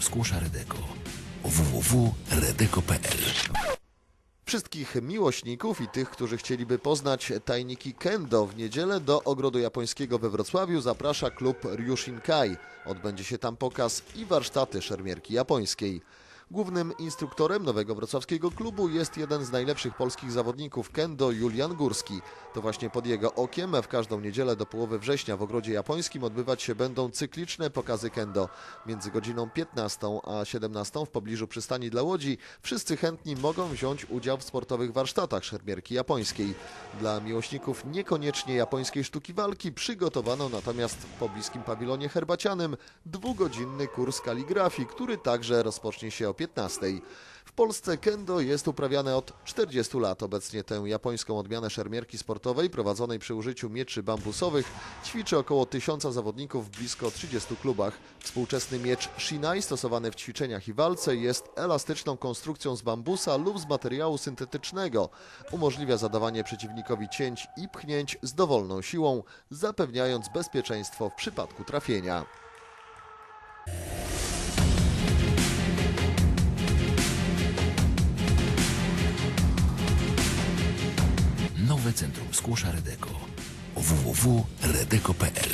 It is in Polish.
Skłosza Redeko www.redeko.pl Wszystkich miłośników i tych, którzy chcieliby poznać tajniki kendo w niedzielę do Ogrodu Japońskiego we Wrocławiu zaprasza klub Ryushinkai. Odbędzie się tam pokaz i warsztaty szermierki japońskiej. Głównym instruktorem nowego wrocławskiego klubu jest jeden z najlepszych polskich zawodników kendo Julian Górski. To właśnie pod jego okiem w każdą niedzielę do połowy września w Ogrodzie Japońskim odbywać się będą cykliczne pokazy kendo. Między godziną 15 a 17 w pobliżu przystani dla łodzi wszyscy chętni mogą wziąć udział w sportowych warsztatach szermierki japońskiej. Dla miłośników niekoniecznie japońskiej sztuki walki przygotowano natomiast w pobliskim pawilonie herbacianym dwugodzinny kurs kaligrafii, który także rozpocznie się o 15. W Polsce kendo jest uprawiane od 40 lat. Obecnie tę japońską odmianę szermierki sportowej prowadzonej przy użyciu mieczy bambusowych ćwiczy około 1000 zawodników w blisko 30 klubach. Współczesny miecz Shinai stosowany w ćwiczeniach i walce jest elastyczną konstrukcją z bambusa lub z materiału syntetycznego. Umożliwia zadawanie przeciwnikowi cięć i pchnięć z dowolną siłą, zapewniając bezpieczeństwo w przypadku trafienia. Nowe Centrum Skłosza Redeko www.redeko.pl